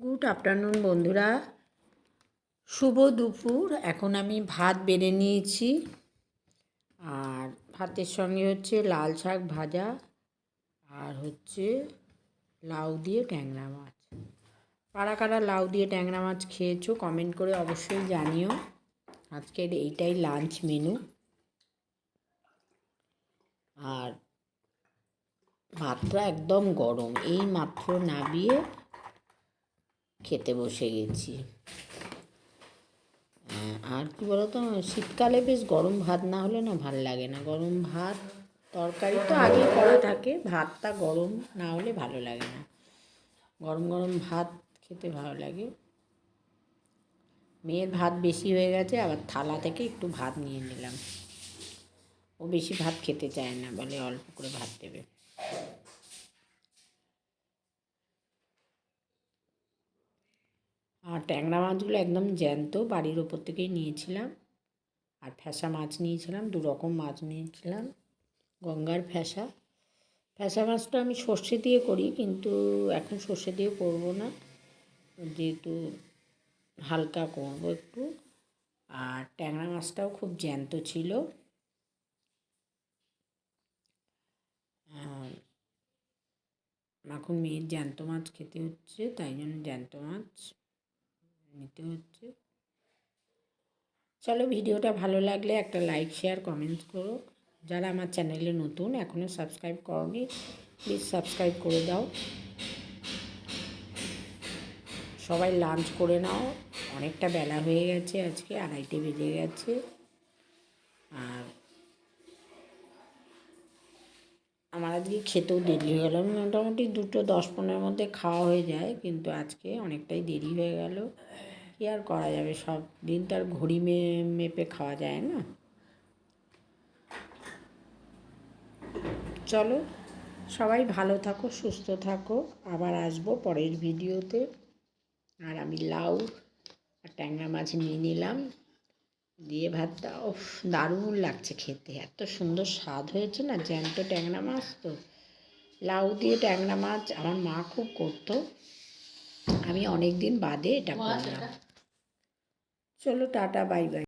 Good afternoon, বন্ধুরা। শুভ দুপুর। এখন আমি ভাত বেড়ে নিয়েছি। আর ভাতের সঙ্গে হচ্ছে লাল শাক ভাজা আর হচ্ছে লাউ দিয়ে ট্যাংরা মাছ। কারা কারা লাউ দিয়ে ট্যাংরা মাছ খেয়েছো কমেন্ট করে অবশ্যই জানিও। আজকের এইটাই লাঞ্চ মেনু আর ভাতটা একদম গরম, এই মাত্র নাবিয়ে খেতে বসে গেছি। আর কি বলতো, শীতকালে বেশ গরম ভাত না হলে না ভালো লাগে না। গরম ভাত, তরকারি তো আগেই করা থাকে, ভাতটা গরম না হলে ভালো লাগে না। গরম গরম ভাত খেতে ভালো লাগে। মেয়ের ভাত বেশি হয়ে গেছে, আবার থালা থেকে একটু ভাত নিয়ে নিলাম। ও বেশি ভাত খেতে চায় না, বলে অল্প করে ভাত দেবে আর ট্যাংরা মাছগুলো একদম জ্যান্ত, বাড়ির ওপর থেকেই নিয়েছিলাম। আর ফ্যাসা মাছ নিয়েছিলাম, দু রকম মাছ নিয়েছিলাম, গঙ্গার ফ্যাসা। ফ্যাসা মাছটা আমি সর্ষে দিয়ে করি, কিন্তু এখন সর্ষে দিয়ে করব না, যেহেতু হালকা করব একটু। আর ট্যাংরা মাছটাও খুব জ্যান্ত ছিল। আর এখন মেয়ের জ্যান্ত মাছ খেতে হচ্ছে, তাই জন্য জ্যান্ত মাছ নিতে হচ্ছে। চলো ভিডিওটা ভালো লাগলে একটা লাইক শেয়ার কমেন্টস করো। যারা আমার চ্যানেলে নতুন এখনও সাবস্ক্রাইব করনি প্লিজ সাবস্ক্রাইব করে দাও। সবাই লাঞ্চ করে নাও। অনেকটা বেলা হয়ে গেছে আজকে, আড়াইটে বেজে গেছে। আর আমার আজকে খেতেও দেরি হয়ে গেল। মোটামুটি দুটো দশ পনেরোর মধ্যে খাওয়া হয়ে যায়, কিন্তু আজকে অনেকটাই দেরি হয়ে গেল। কী আর করা যাবে? সব দিন তো আর ঘড়ি মে- মেপে খাওয়া যায় না। চলো, সবাই ভালো থাকো, সুস্থ থাকো। আবার আসব পরের ভিডিওতে। আর আমি লাউ আর ট্যাংরা মাছ নিয়ে নিলাম। দিয়ে ভাতটা ও দারুণ লাগছে খেতে। এত সুন্দর স্বাদ হয়েছে না জ্যান্ত ট্যাংরা মাছ তো। লাউ দিয়ে ট্যাংরা মাছ আমার মা খুব করতো। আমি অনেক দিন বাদে এটা করলাম। চলো টাটা বাই বাই।